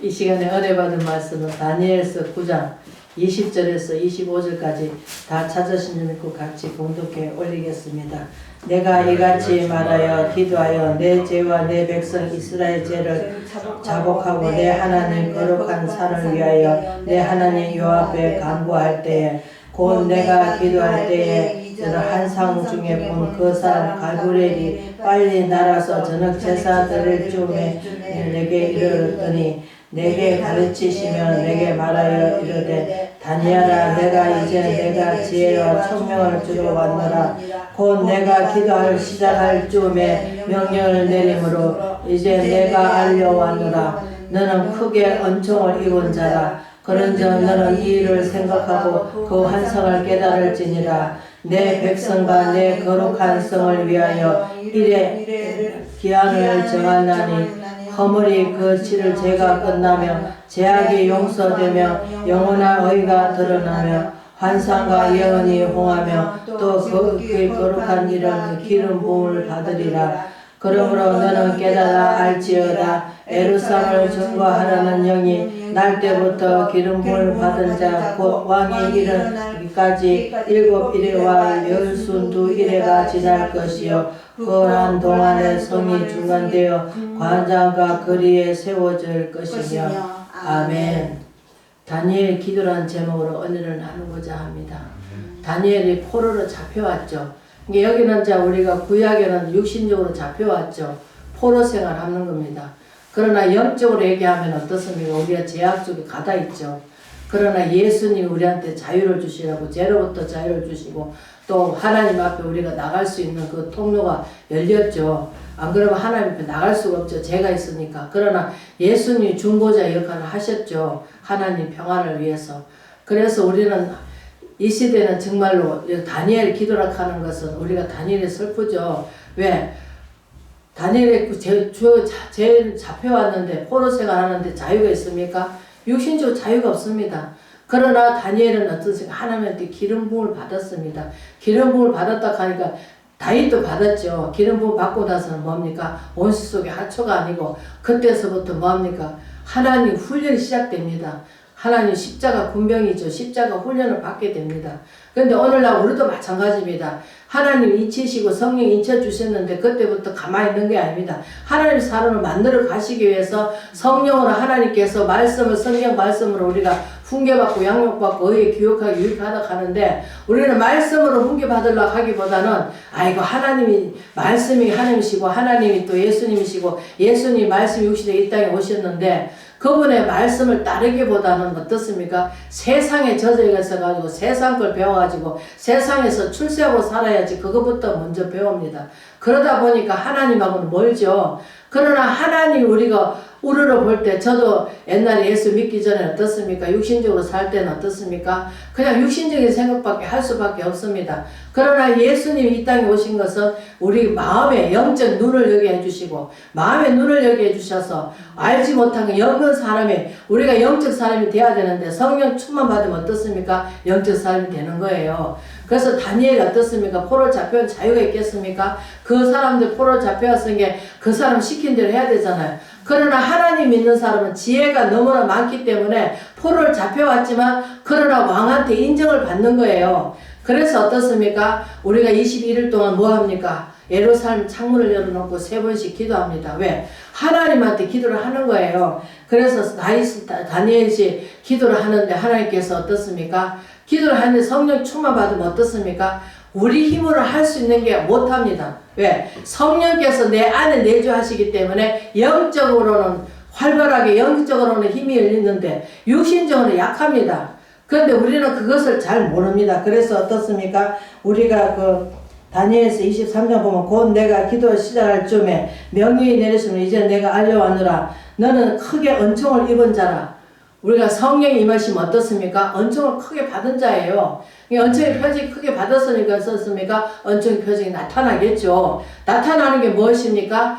이 시간에 은혜 받은 말씀은 다니엘서 9장 20절에서 25절까지 다 찾으신 줄 믿고 같이 공독해 올리겠습니다. 내가 이같이 말하여 기도하여 내 죄와 내 백성 이스라엘 죄를 자복하고 내 하나님 거룩한 산을 위하여 내 하나님 요 앞에 간구할 때에 곧 내가 기도할 때에 저는 한상 중에 본 그 사람 갈브렐이 빨리 날아서 저녁 제사 드릴 쯤에 내게 이르렀더니 내게 가르치시며 내게 말하여 이르되 다니엘아 내가 이제 내가 지혜와 총명을 주러 왔노라 곧 내가 기도할 시작할 쯤에 명령을 내림으로 이제 내가 알려왔노라 너는 크게恩총을 입은 자라. 그런즉 너는 이 일을 생각하고 그 환상을 깨달을지니라. 내 백성과 내 거룩한 성을 위하여 이래 기한을 정하나니 허물이 그 치를 죄가 끝나며 죄악이 용서되며 영원한 의가 드러나며 환상과 예언이 홍하며 또그 그의 거룩한 이름 기름 부음을 받으리라 그러므로 너는 깨달아 알지어다. 에루살을 증거하려는 영이 날 때부터 기름 부음을 받은 자 곧 왕이 이르기까지 일곱 일회와 열순두 일회가 지날 것이요. 그한 동안에 성이 중간되어 관장과 거리에 세워질 것이며. 아멘. 다니엘 기도라는 제목으로 은혜를 나누고자 합니다. 다니엘이 포로로 잡혀왔죠. 여기는 자 우리가 구약에는 육신적으로 잡혀왔죠. 포로 생활하는 겁니다. 그러나 영적으로 얘기하면 어떻습니까? 우리가 제약 속에 가다 있죠. 그러나 예수님 우리한테 자유를 주시라고 죄로부터 자유를 주시고 또 하나님 앞에 우리가 나갈 수 있는 그 통로가 열렸죠. 안 그러면 하나님 앞에 나갈 수가 없죠. 죄가 있으니까. 그러나 예수님이 중보자 역할을 하셨죠. 하나님 평안을 위해서. 그래서 우리는 이 시대는 정말로 다니엘 기도라 하는 것은 우리가 다니엘이 슬프죠. 왜? 다니엘이 제, 주, 제일 잡혀왔는데 포로 생활 하는데 자유가 있습니까? 육신적으로 자유가 없습니다. 그러나 다니엘은 어떠세요? 하나님한테 기름 부음을 받았습니다. 기름 부음을 받았다 하니까 다윗도 받았죠. 기름 부음 받고 나서는 뭡니까? 원수 속의 하초가 아니고 그때서부터 뭡니까? 하나님 훈련이 시작됩니다. 하나님 십자가 군병이죠. 십자가 훈련을 받게 됩니다. 그런데 오늘날 우리도 마찬가지입니다. 하나님 인치시고 성령 인쳐 주셨는데 그때부터 가만히 있는 게 아닙니다. 하나님 사람을 만들어 가시기 위해서 성령으로 하나님께서 말씀을 성경 말씀으로 우리가 훈계받고 양육받고 의에 교육하고 유익하다 하는데 우리는 말씀으로 훈계받으려고 하기보다는 아이고 하나님이 말씀이 하나님이시고 하나님이 또 예수님이시고 예수님 말씀 육신에 이 땅에 오셨는데 그분의 말씀을 따르기보다는 어떻습니까? 세상에 젖어 있어가지고 세상 걸 배워가지고 세상에서 출세하고 살아야지 그것부터 먼저 배웁니다. 그러다 보니까 하나님하고는 멀죠. 그러나 하나님 우리가 우르르 볼때 저도 옛날에 예수 믿기 전에 어떻습니까? 육신적으로 살 때는 어떻습니까? 그냥 육신적인 생각밖에 할 수밖에 없습니다. 그러나 예수님이 이 땅에 오신 것은 우리 마음의 영적 눈을 여게 해주시고 마음의 눈을 여게 해주셔서 알지 못한 그 영은 사람이 우리가 영적 사람이 돼야 되는데 성령 충만 받으면 어떻습니까? 영적 사람이 되는 거예요. 그래서 다니엘이 어떻습니까? 포로 잡혀온 자유가 있겠습니까? 그 사람들 포로 잡혀왔은 게 그 사람 시킨 대로 해야 되잖아요. 그러나 하나님 믿는 사람은 지혜가 너무나 많기 때문에 포로를 잡혀왔지만 그러나 왕한테 인정을 받는 거예요. 그래서 어떻습니까? 우리가 21일 동안 뭐 합니까? 예루살렘 창문을 열어놓고 세 번씩 기도합니다. 왜? 하나님한테 기도를 하는 거예요. 그래서 다이스 다니엘이 기도를 하는데 하나님께서 어떻습니까? 기도를 하는데 성령 충만 받으면 어떻습니까? 우리 힘으로 할 수 있는 게 못합니다. 왜? 성령께서 내 안에 내주하시기 때문에 영적으로는 활발하게 영적으로는 힘이 열리는데 육신적으로는 약합니다. 그런데 우리는 그것을 잘 모릅니다. 그래서 어떻습니까? 우리가 그 다니엘서 23장 보면 곧 내가 기도 시작할 쯤에 명령이 내렸으면 이제 내가 알려왔노라. 너는 크게 은총을 입은 자라. 우리가 성령이 임하시면 어떻습니까? 은총을 크게 받은 자예요. 은총의 표징이 크게 받았으니까 썼습니까? 은총의 표징이 나타나겠죠. 나타나는 게 무엇입니까?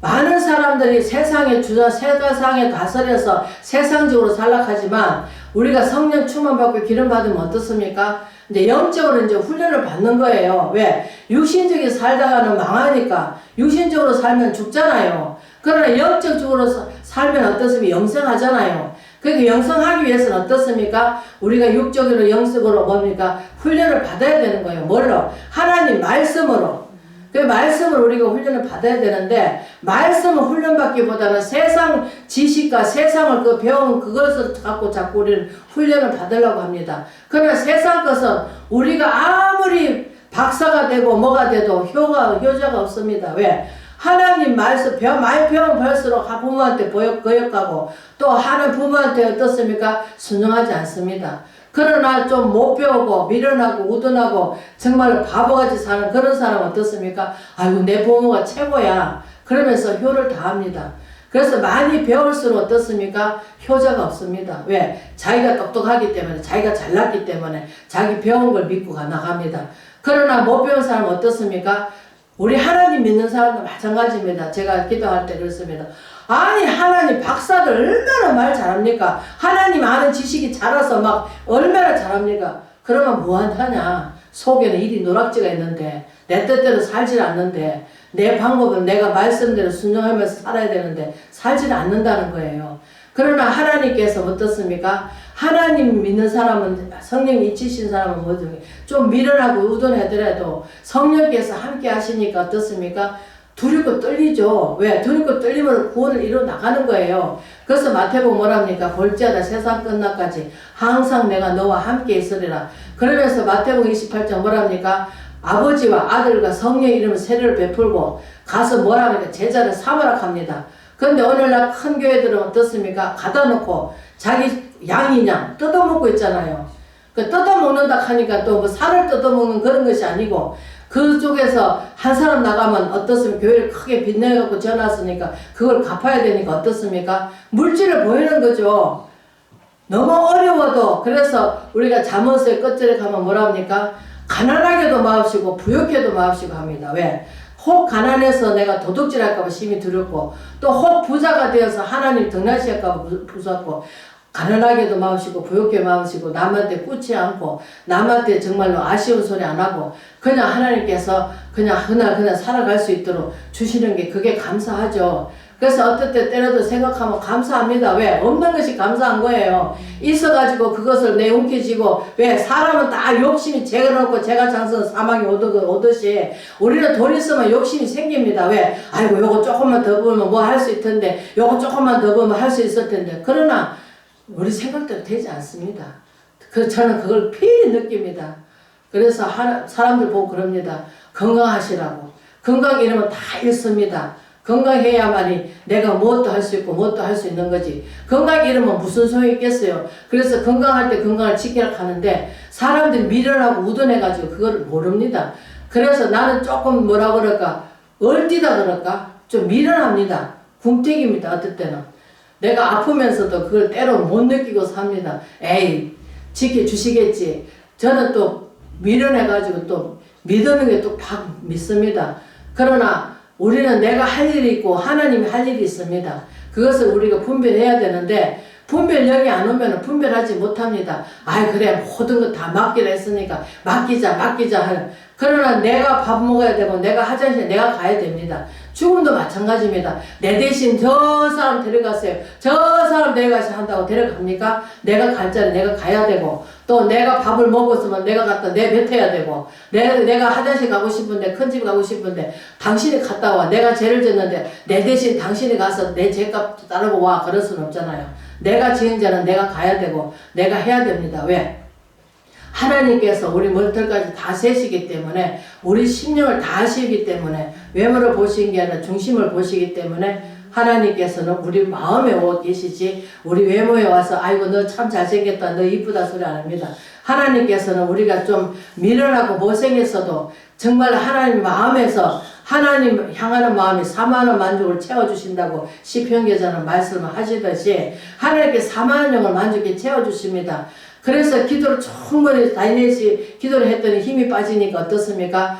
많은 사람들이 세상에 주자 세상에 다스려서 세상적으로 살락하지만 우리가 성령 충만 받고 기름 받으면 어떻습니까? 이제 영적으로 이제 훈련을 받는 거예요. 왜? 육신적인 살다가는 망하니까 육신적으로 살면 죽잖아요. 그러나 영적으로 살면 어떻습니까? 영생하잖아요. 그러니까 영성하기 위해서는 어떻습니까? 우리가 육적으로 영적으로 뭡니까? 훈련을 받아야 되는 거예요. 뭘로? 하나님 말씀으로. 그 말씀을 우리가 훈련을 받아야 되는데 말씀을 훈련받기보다는 세상 지식과 세상을 그 배운 그것을 갖고 자꾸 우리는 훈련을 받으려고 합니다. 그러나 세상 것은 우리가 아무리 박사가 되고 뭐가 돼도 효가 효자가 없습니다. 왜? 하나님 말씀 배워 많이 배우면 배울수록 하- 부모한테 보역 거역하고 또 하는 부모한테 어떻습니까? 순종하지 않습니다. 그러나 좀 못 배우고 미련하고 우둔하고 정말 바보같이 사는 그런 사람은 어떻습니까? 아이고 내 부모가 최고야. 그러면서 효를 다합니다. 그래서 많이 배울수록 어떻습니까? 효자가 없습니다. 왜? 자기가 똑똑하기 때문에, 자기가 잘났기 때문에, 자기 배운 걸 믿고 가 나갑니다. 그러나 못 배운 사람은 어떻습니까? 우리 하나님 믿는 사람도 마찬가지입니다. 제가 기도할 때 그렇습니다. 아니 하나님 박사들 얼마나 말 잘합니까? 하나님 아는 지식이 자라서 막 얼마나 잘합니까? 그러면 뭐하냐? 속에는 일이 노락지가 있는데 내 뜻대로 살질 않는데 내 방법은 내가 말씀대로 순종하면서 살아야 되는데 살질 않는다는 거예요. 그러나 하나님께서 어떻습니까? 하나님 믿는 사람은 성령 잊히신 사람은 뭐든 좀 미련하고 우둔하더라도 성령께서 함께 하시니까 어떻습니까? 두렵고 떨리죠. 왜? 두렵고 떨리면 구원을 이루어 나가는 거예요. 그래서 마태복음 뭐랍니까? 볼지어다 세상 끝날까지 항상 내가 너와 함께 있으리라. 그러면서 마태복음 28장 뭐랍니까? 아버지와 아들과 성령 이름을 세례를 베풀고 가서 뭐랍니까? 제자를 삼으라 합니다. 그런데 오늘날 큰 교회들은 어떻습니까? 가다 놓고 자기 양이냥 뜯어먹고 있잖아요. 그 뜯어먹는다 하니까 또 뭐 살을 뜯어먹는 그런 것이 아니고 그쪽에서 한 사람 나가면 어떻습니까? 교회를 크게 빛내갖고 전화왔으니까 그걸 갚아야 되니까 어떻습니까? 물질을 보이는 거죠. 너무 어려워도 그래서 우리가 잠언서의 끝절에 가면 뭐라 합니까? 가난하게도 마옵시고 부욕해도 마옵시고 합니다. 왜? 혹 가난해서 내가 도둑질할까봐 심히 두렵고 또 혹 부자가 되어서 하나님 등나시할까봐 무섭고 가난하게도 마으시고 부욕해 마으시고 남한테 꾸지 않고 남한테 정말로 아쉬운 소리 안 하고 그냥 하나님께서 그냥 그날 그냥 살아갈 수 있도록 주시는 게 그게 감사하죠. 그래서 어떨 때 때려도 생각하면 감사합니다. 왜? 없는 것이 감사한 거예요. 있어가지고 그것을 내 움켜쥐고 왜? 사람은 다 욕심이 제가 놓고 제가 장선 사망이 오듯, 오듯이 우리는 돈 있으면 욕심이 생깁니다. 왜? 아이고 요거 조금만 더 보면 뭐 할 수 있을 텐데 요거 조금만 더 보면 할 수 있을 텐데 그러나 우리 생각대로 되지 않습니다. 그 저는 그걸 필히 느낍니다. 그래서 하나, 사람들 보고 그럽니다. 건강하시라고. 건강 이러면 다 있습니다. 건강해야만이 내가 무엇도 할 수 있고 무엇도 할 수 있는 거지. 건강 잃으면 무슨 소용이 있겠어요. 그래서 건강할 때 건강을 지켜야 하는데 사람들이 미련하고 우둔해가지고 그걸 모릅니다. 그래서 나는 조금 뭐라 그럴까 얼뛰다 그럴까 좀 미련합니다. 궁택입니다. 어떨 때는. 내가 아프면서도 그걸 때로 못 느끼고 삽니다. 에이 지켜주시겠지. 저는 또 미련해가지고 또 믿는 게 또 팍 믿습니다. 그러나 우리는 내가 할 일이 있고 하나님이 할 일이 있습니다. 그것을 우리가 분별해야 되는데 분별력이 안 오면 분별하지 못합니다. 아이 그래 모든 거 다 맡기라 했으니까 맡기자 맡기자 하는 그러나 내가 밥 먹어야 되고 내가 화장실 내가 가야 됩니다. 죽음도 마찬가지입니다. 내 대신 저 사람 데려갔어요. 저 사람 데려가서 한다고 데려갑니까? 내가 갈 자리 내가 가야 되고 또 내가 밥을 먹었으면 내가 갖다 내뱉어야 되고 내, 내가 화장실 가고 싶은데 큰 집 가고 싶은데 당신이 갔다 와. 내가 죄를 졌는데 내 대신 당신이 가서 내 죄값 따르고 와. 그럴 수는 없잖아요. 내가 지은 자는 내가 가야 되고 내가 해야 됩니다. 왜? 하나님께서 우리 머리털까지 다 세시기 때문에 우리 심령을 다 아시기 때문에 외모를 보시는 게 아니라 중심을 보시기 때문에 하나님께서는 우리 마음에 오 계시지 우리 외모에 와서 아이고 너 참 잘생겼다 너 이쁘다 소리 안 합니다. 하나님께서는 우리가 좀 미련하고 못생겼어도 정말 하나님 마음에서 하나님 향하는 마음이 사만한 만족을 채워주신다고 시편계자는 말씀을 하시듯이 하나님께 사만한 영을 만족해 채워주십니다. 그래서 기도를 충분히 다니엘시 기도를 했더니 힘이 빠지니까 어떻습니까?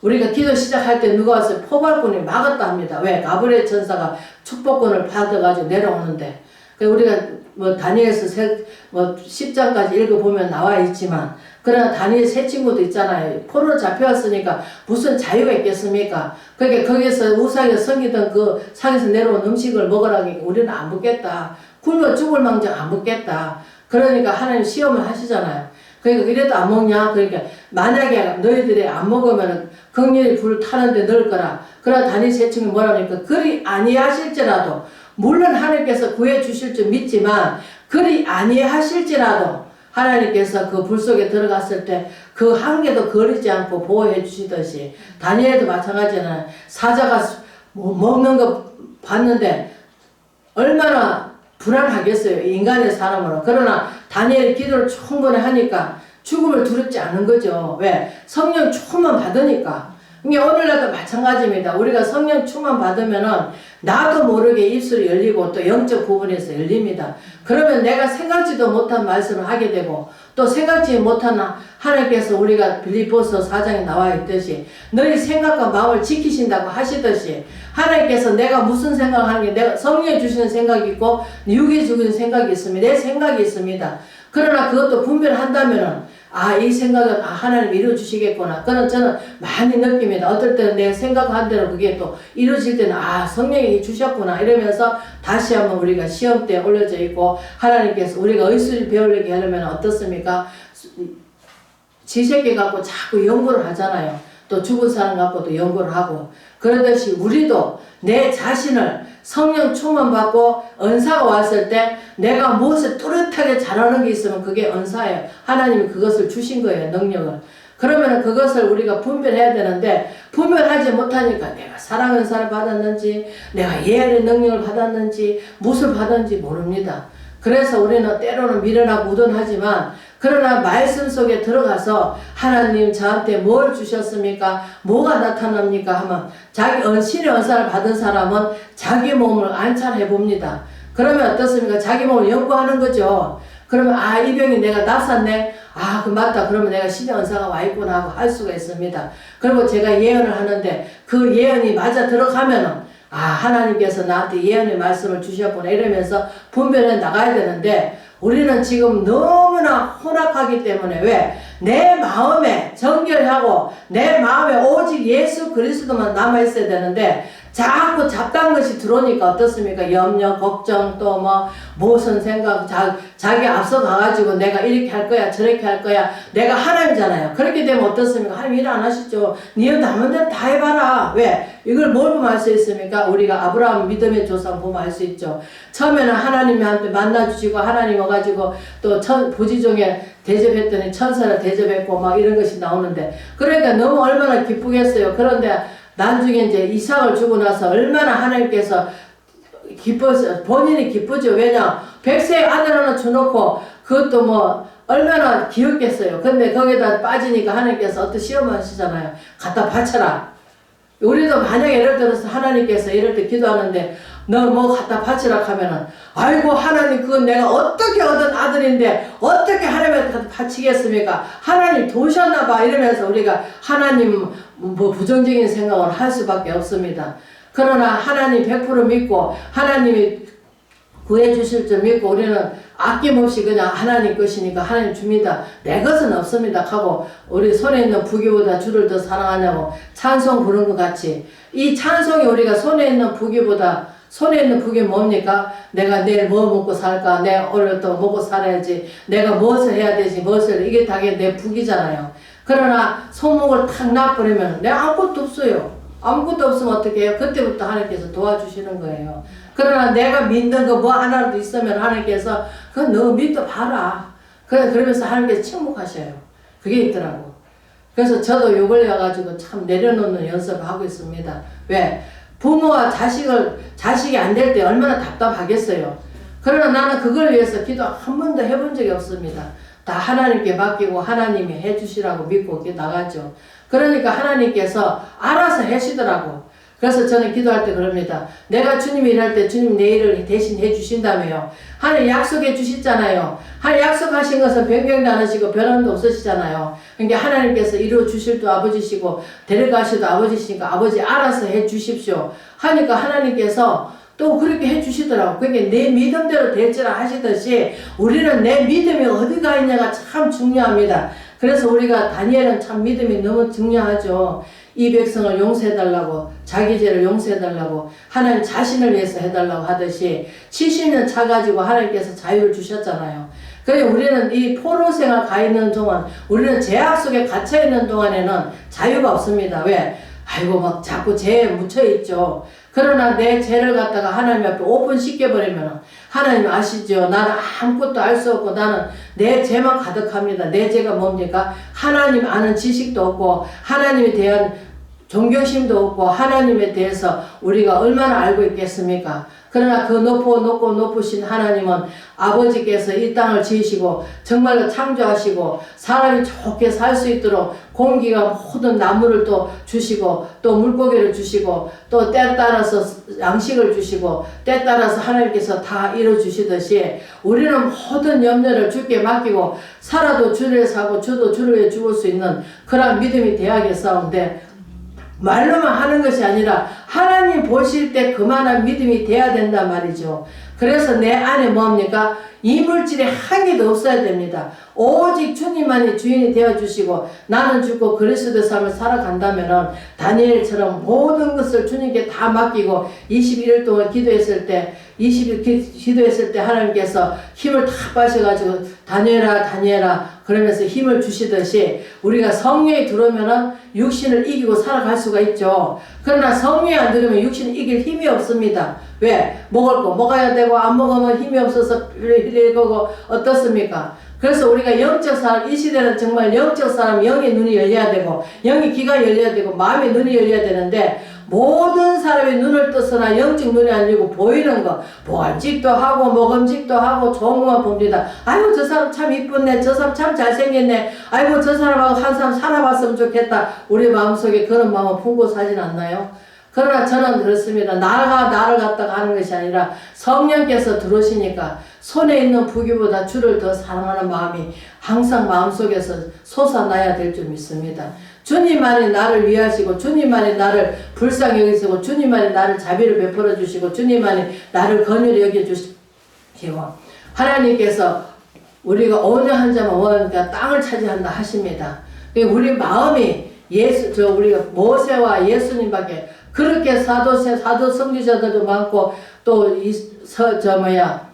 우리가 기도 시작할 때 누가 와서 포발꾼이 막았다 합니다. 왜? 가브리엘 천사가 축복권을 받아가지고 내려오는데 그 우리가 뭐 다니엘서 세, 뭐 10장까지 읽어보면 나와 있지만 그러나 다니엘 세 친구도 있잖아요. 포로로 잡혀왔으니까 무슨 자유가 있겠습니까? 그러니까 거기서 우상에 섬기던 그 상에서 내려온 음식을 먹으라고 하니까 우리는 안 먹겠다. 굶어 죽을 망정 안 먹겠다. 그러니까 하나님 시험을 하시잖아요. 그러니까 이래도 안 먹냐? 그러니까 만약에 너희들이 안 먹으면 극렬히 불 타는데 넣을 거라. 그러나 다니엘 세 친구 뭐라 하니까 그리 아니하실지라도 물론 하나님께서 구해 주실 줄 믿지만 그리 아니하실지라도 하나님께서 그 불 속에 들어갔을 때 그한 개도 거리지 않고 보호해 주시듯이 다니엘도 마찬가지잖아요. 사자가 수- 뭐 먹는 거 봤는데 얼마나 불안하겠어요. 인간의 사람으로. 그러나 다니엘이 기도를 충분히 하니까 죽음을 두렵지 않은 거죠. 왜? 성령 충만 받으니까. 이게 오늘날도 마찬가지입니다. 우리가 성령 충만 받으면은 나도 모르게 입술이 열리고 또 영적 부분에서 열립니다. 그러면 내가 생각지도 못한 말씀을 하게 되고 또 생각지 못한 하나님께서 우리가 빌리포스 4장에 나와 있듯이 너희 생각과 마음을 지키신다고 하시듯이 하나님께서 내가 무슨 생각을 하는 게 내가 성령이 주시는 생각이 있고 육이 주시는 생각이 있습니다. 내 생각이 있습니다. 그러나 그것도 분별한다면은 아, 이 생각은 아, 하나님 이루어주시겠구나. 그는 저는 많이 느낍니다. 어떨 때는 내 생각한 대로 그게 또 이루어질 때는 아, 성령이 주셨구나. 이러면서 다시 한번 우리가 시험대에 올려져 있고 하나님께서 우리가 의술을 배우려게 하려면 어떻습니까? 지새끼 갖고 자꾸 연구를 하잖아요. 또 죽은 사람 갖고도 연구를 하고 그러듯이 우리도 내 자신을 성령 충만 받고 은사가 왔을 때 내가 무엇을 뚜렷하게 잘하는 게 있으면 그게 은사예요. 하나님이 그것을 주신 거예요. 능력을. 그러면 그것을 우리가 분별해야 되는데 분별하지 못하니까 내가 사랑 은사를 받았는지 내가 예언의 능력을 받았는지 무엇을 받았는지 모릅니다. 그래서 우리는 때로는 미련하고 우둔하지만 그러나 말씀 속에 들어가서 하나님 저한테 뭘 주셨습니까? 뭐가 나타납니까? 하면 자기 은신의 은사를 받은 사람은 자기 몸을 안찰해 봅니다. 그러면 어떻습니까? 자기 몸을 연구하는 거죠. 그러면 아 이 병이 내가 났었네. 아 그 맞다. 그러면 내가 신의 은사가 와 있구나 하고 할 수가 있습니다. 그리고 제가 예언을 하는데 그 예언이 맞아 들어가면은 아 하나님께서 나한테 예언의 말씀을 주셨구나 이러면서 분별해 나가야 되는데 우리는 지금 너무나 혼합하기 때문에 왜? 내 마음에 정결하고 내 마음에 오직 예수 그리스도만 남아 있어야 되는데 자꾸 잡다한 것이 들어오니까 어떻습니까? 염려, 걱정, 또 뭐, 무슨 생각, 자, 자기 앞서 가가지고 내가 이렇게 할 거야, 저렇게 할 거야. 내가 하나님이잖아요. 그렇게 되면 어떻습니까? 하나님 일 안 하시죠. 니네 남은 대로 다 해봐라. 왜? 이걸 뭘 보면 알 수 있습니까? 우리가 아브라함 믿음의 조상 보면 알 수 있죠. 처음에는 하나님한테 만나주시고 하나님 와가지고 또 천, 부지종에 대접했더니 천사를 대접했고 막 이런 것이 나오는데 그러니까 너무 얼마나 기쁘겠어요. 그런데 나중에 이제 이삭을 주고 나서 얼마나 하나님께서 기뻐서 본인이 기쁘죠. 왜냐 백세 아들 하나 주놓고 그것도 뭐 얼마나 귀엽겠어요. 근데 거기다 빠지니까 하나님께서 어떤 시험을 하시잖아요. 갖다 바쳐라. 우리도 만약에 예를 들어서 하나님께서 이럴 때 기도하는데 너 뭐 갖다 바치라 하면은 아이고 하나님 그건 내가 어떻게 얻은 아들인데 어떻게 하나님한테 바치겠습니까? 하나님 도셨나 봐 이러면서 우리가 하나님 뭐 부정적인 생각을 할 수밖에 없습니다. 그러나 하나님 100% 믿고 하나님이 구해주실 줄 믿고 우리는 아낌없이 그냥 하나님 것이니까 하나님 줍니다. 내 것은 없습니다. 하고 우리 손에 있는 부귀보다 주를 더 사랑하냐고 찬송 부른 것 같이 이 찬송이 우리가 손에 있는 부귀보다 손에 있는 부귀 뭡니까? 내가 내일 뭐 먹고 살까? 내 오늘 또 먹고 살아야지. 내가 무엇을 해야 되지? 무엇을 이게 다내 부귀잖아요. 그러나 손목을 탁 놔버리면 내가 아무것도 없어요. 아무것도 없으면 어떻게 해요? 그때부터 하나님께서 도와주시는 거예요. 그러나 내가 믿는 거 뭐 하나라도 있으면 하나님께서 그건 너 믿어 봐라. 그래 그러면서 하나님께서 침묵하셔요. 그게 있더라고. 그래서 저도 요 근래 와가지고 참 내려놓는 연습을 하고 있습니다. 왜? 부모가 자식을 자식이 안 될 때 얼마나 답답하겠어요. 그러나 나는 그걸 위해서 기도 한 번도 해본 적이 없습니다. 다 하나님께 맡기고 하나님이 해주시라고 믿고 나가죠. 그러니까 하나님께서 알아서 해시더라고. 그래서 저는 기도할 때 그럽니다. 내가 주님이 일할 때 주님 내 일을 대신 해주신다며요. 하나님 약속해 주셨잖아요. 하나님 약속하신 것은 변경도 안 하시고 변함도 없으시잖아요. 그러니까 하나님께서 이루어 주실 도 아버지시고 데려가시도 아버지시니까 아버지 알아서 해 주십시오. 하니까 하나님께서 또 그렇게 해주시더라고. 그게 내 믿음대로 될지라 하시듯이 우리는 내 믿음이 어디가 있냐가 참 중요합니다. 그래서 우리가 다니엘은 참 믿음이 너무 중요하죠. 이 백성을 용서해달라고 자기 죄를 용서해달라고 하나님 자신을 위해서 해달라고 하듯이 70년 차 가지고 하나님께서 자유를 주셨잖아요. 그래 우리는 이 포로 생활 가 있는 동안 우리는 제약 속에 갇혀 있는 동안에는 자유가 없습니다. 왜? 아이고 막 자꾸 죄에 묻혀 있죠. 그러나 내 죄를 갖다가 하나님 앞에 오픈 시켜 버리면 하나님 아시죠? 나는 아무것도 알 수 없고 나는 내 죄만 가득합니다. 내 죄가 뭡니까? 하나님 아는 지식도 없고 하나님에 대한 존경심도 없고 하나님에 대해서 우리가 얼마나 알고 있겠습니까? 그러나 그 높고 높고 높으신 하나님은 아버지께서 이 땅을 지으시고 정말로 창조하시고 사람이 좋게 살 수 있도록 공기가 모든 나무를 또 주시고 또 물고기를 주시고 또 때에 따라서 양식을 주시고 때에 따라서 하나님께서 다 이루어 주시듯이 우리는 모든 염려를 주께 맡기고 살아도 주를 사고 주도 주를 죽을 수 있는 그런 믿음이 되야겠사온데 말로만 하는 것이 아니라 하나님 보실 때 그만한 믿음이 돼야 된단 말이죠. 그래서 내 안에 뭡니까? 이물질이 한 개도 없어야 됩니다. 오직 주님만이 주인이 되어 주시고 나는 죽고 그리스도 삶을 살아간다면은 다니엘처럼 모든 것을 주님께 다 맡기고 21일 동안 기도했을 때 20일 기, 도했을 때 하나님께서 힘을 다 빠셔가지고 다니엘아 다니엘아 그러면서 힘을 주시듯이 우리가 성령이 들어오면은 육신을 이기고 살아갈 수가 있죠. 그러나 성령이 안 들으면 육신을 이길 힘이 없습니다. 왜? 먹을 거 먹어야 되고 안 먹으면 힘이 없어서 이러고 어떻습니까? 그래서 우리가 영적 사람, 이 시대는 정말 영적 사람, 영의 눈이 열려야 되고, 영의 귀가 열려야 되고, 마음의 눈이 열려야 되는데, 모든 사람의 눈을 떠서나 영적 눈이 아니고 보이는 거, 보안직도 하고, 먹음직도 하고, 좋은 것만 봅니다. 아이고, 저 사람 참 이쁘네. 저 사람 참 잘생겼네. 아이고, 저 사람하고 한 사람 살아봤으면 좋겠다. 우리 마음속에 그런 마음을 품고 사진 않나요? 그러나 저는 그렇습니다. 나가 나를 갖다가 하는 것이 아니라 성령께서 들어오시니까 손에 있는 부귀보다 주를 더 사랑하는 마음이 항상 마음속에서 솟아나야 될 줄 믿습니다. 주님만이 나를 위하시고 주님만이 나를 불쌍히 여기시고 주님만이 나를 자비를 베풀어 주시고 주님만이 나를 건유히 여겨 주시고 하나님께서 우리가 어느 한 자만 원하니까 땅을 차지한다 하십니다. 우리 마음이 예수 저 우리가 모세와 예수님밖에 그렇게 사도세 사도 성지자들도 많고 또이서저 뭐야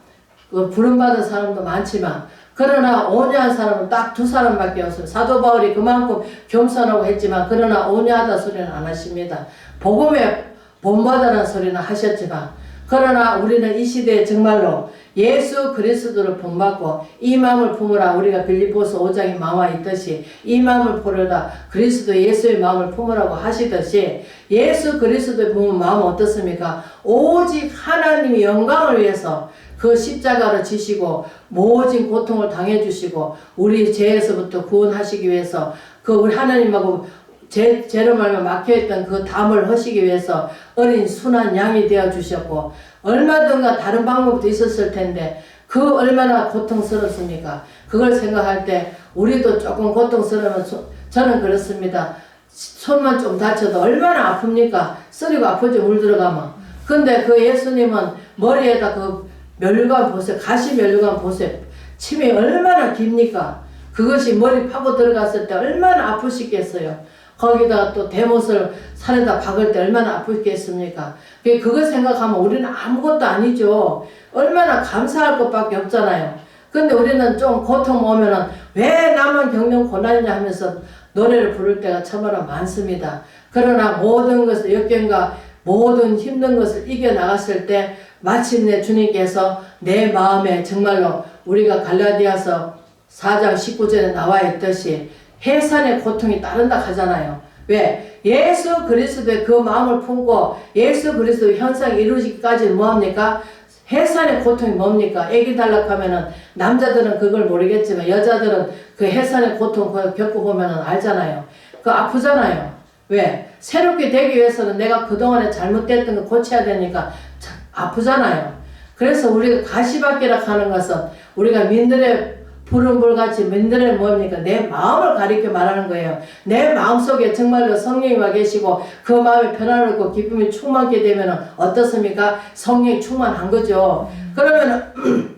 그 부름받은 사람도 많지만 그러나 온유한 사람은 딱 두 사람밖에 없어요. 사도 바울이 그만큼 겸손하고 했지만 그러나 온유하다 소리는 안 하십니다. 복음에 본받아라는 소리는 하셨지만 그러나 우리는 이 시대에 정말로 예수 그리스도를 본받고 이 마음을 품으라 우리가 빌리포스 5장에 나와 있듯이 이 마음을 품으라 그리스도 예수의 마음을 품으라고 하시듯이 예수 그리스도의 품은 마음은 어떻습니까? 오직 하나님의 영광을 위해서 그 십자가를 지시고 모진 고통을 당해 주시고 우리 죄에서부터 구원하시기 위해서 그 우리 하나님하고 제, 죄로 말면 막혀있던 그 담을 하시기 위해서 어린 순한 양이 되어 주셨고 얼마든가 다른 방법도 있었을 텐데 그 얼마나 고통스럽습니까? 그걸 생각할 때 우리도 조금 고통스러우면 소, 저는 그렇습니다. 손만 좀 다쳐도 얼마나 아픕니까? 쓰리고 아프죠 물 들어가면. 근데 그 예수님은 머리에다 그 멸류관 보세요. 가시 멸류관 보세요. 침이 얼마나 깁니까? 그것이 머리 파고 들어갔을 때 얼마나 아프시겠어요. 거기다가 또 대못을 산에다 박을 때 얼마나 아프겠습니까? 그걸 생각하면 우리는 아무것도 아니죠. 얼마나 감사할 것밖에 없잖아요. 근데 우리는 좀 고통 오면은 왜 나만 겪는 고난이냐 하면서 노래를 부를 때가 참으로 많습니다. 그러나 모든 것을 역경과 모든 힘든 것을 이겨나갔을 때 마침내 주님께서 내 마음에 정말로 우리가 갈라디아서 4장 19절에 나와 있듯이 해산의 고통이 따른다 하잖아요. 왜? 예수 그리스도의 그 마음을 품고 예수 그리스도의 현상이 이루어지기까지 뭐합니까? 해산의 고통이 뭡니까? 애기 달락하면은 남자들은 그걸 모르겠지만 여자들은 그 해산의 고통 겪어보면은 알잖아요. 그 아프잖아요. 왜? 새롭게 되기 위해서는 내가 그동안에 잘못됐던 거 고쳐야 되니까 아프잖아요. 그래서 우리가 가시밭기라 하는 것은 우리가 민들의 푸른 불같이 맨들에 뭡니까? 내 마음을 가리켜 말하는 거예요. 내 마음속에 정말로 성령이 와 계시고 그 마음에 편안하고 기쁨이 충만하게 되면 어떻습니까? 성령이 충만한 거죠. 그러면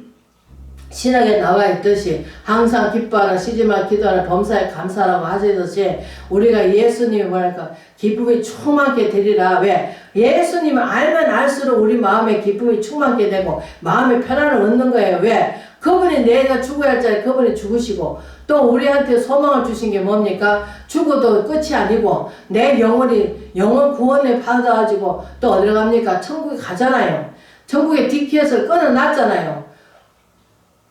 신학에 나와 있듯이 항상 기뻐하라 쉬지마 기도하라 범사에 감사라고 하시듯이 우리가 예수님이 뭐랄까 기쁨이 충만하게 되리라 왜 예수님을 알면 알수록 우리 마음에 기쁨이 충만하게 되고 마음의 편안을 얻는 거예요 왜 그분이 내가 죽어야 할 자리 그분이 죽으시고 또 우리한테 소망을 주신 게 뭡니까? 죽어도 끝이 아니고 내 영혼이 영혼 구원을 받아가지고 또 어디로 갑니까? 천국에 가잖아요. 천국에 디키에서 끊어놨잖아요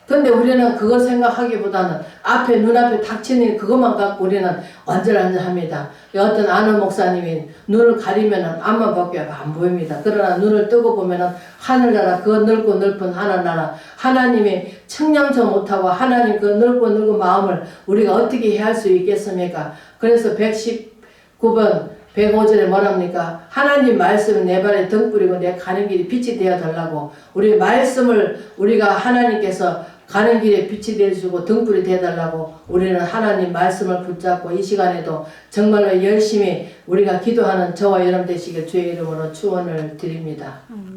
근데 우리는 그거 생각하기보다는 앞에 눈앞에 닥치는 그것만 갖고 우리는 언질언질합니다. 어떤 아는 목사님이 눈을 가리면은 앞만밖에 안 보입니다. 그러나 눈을 뜨고 보면은 하늘나라 그 넓고 넓은 하늘나라 하나님이 청량저 못하고 하나님 그 넓고 넓은 마음을 우리가 어떻게 해할 수 있겠습니까? 그래서 119번 105절에 뭐랍니까? 하나님 말씀은 내 발에 등불이고 내 가는 길이 빛이 되어 달라고 우리 말씀을 우리가 하나님께서 가는 길에 빛이 되어주고 등불이 되어달라고 우리는 하나님 말씀을 붙잡고 이 시간에도 정말로 열심히 우리가 기도하는 저와 여러분 되시길 주의 이름으로 축원을 드립니다. 아멘.